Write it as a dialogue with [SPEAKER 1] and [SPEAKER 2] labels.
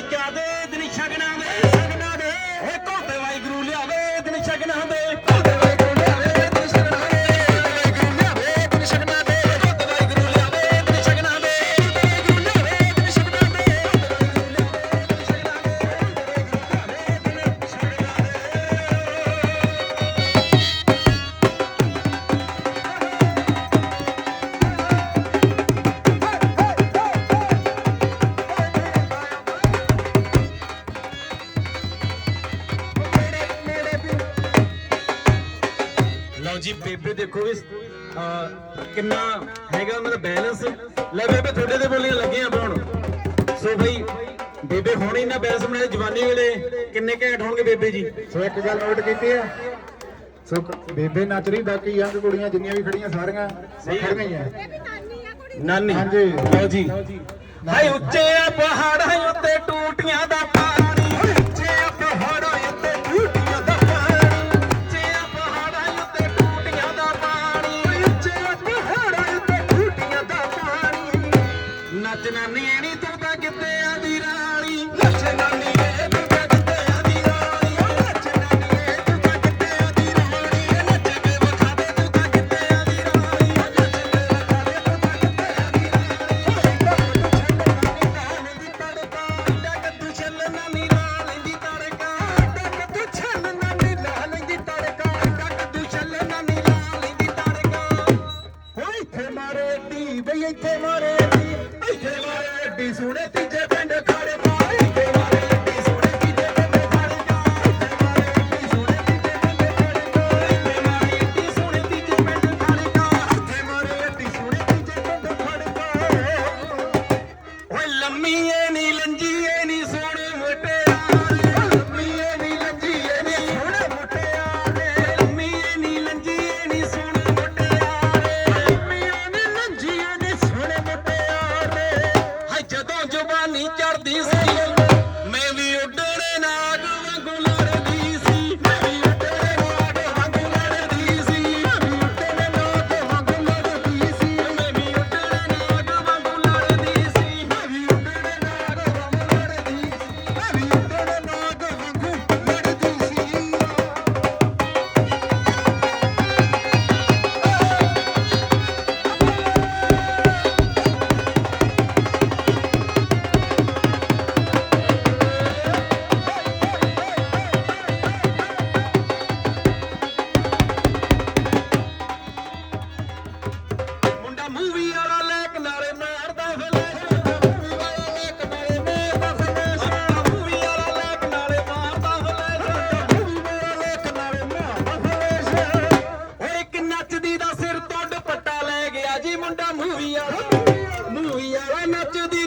[SPEAKER 1] ਚਾਦੇ ਦਿਨ ਸ਼ਗਨ ਲਓ ਜੀ ਬੇਬੇ ਦੇਖੋ ਇਸ ਕਿੰਨਾ ਹੈਗਾ ਉਹਨਾਂ ਦਾ ਬੈਲੈਂਸ ਲੈ ਬੇਬੇ ਤੁਹਾਡੇ ਤੇ ਬੋਲੀਆਂ ਲੱਗੀਆਂ ਪਾਉਣ ਸੋ ਬਈ ਬੇਬੇ ਹੁਣ ਇਹਨਾਂ ਬੈਲੈਂਸ ਬਣਾਏ ਜਵਾਨੀ ਵੇਲੇ। ਕਿੰਨੇ ਘੈਂਟ ਹੋਣਗੇ ਬੇਬੇ ਜੀ?
[SPEAKER 2] ਸੋ ਇੱਕ ਗੱਲ ਨੋਟ ਕੀਤੀ ਹੈ ਸੋ ਬੇਬੇ ਨੱਚ ਰਹੀ ਬਾਕੀ ਯੰਗ ਕੁੜੀਆਂ ਜਿੰਨੀਆਂ ਵੀ ਖੜੀਆਂ ਸਾਰੀਆਂ। ਖੜੀਆਂ ਹੀ ਆ।
[SPEAKER 1] ਨਾਨੀ
[SPEAKER 2] ਹਾਂਜੀ।
[SPEAKER 1] ਲਓ ਜੀ। ਹਾਏ ਉੱਚੇ ਆ ਪਹਾੜਾਂ Nothing I need anything. ਮੁੰਡਾ ਮੂਵੀ ਵਾਲਾ ਮੂਵੀ ਵਾਲਾ ਨੱਚਦੀ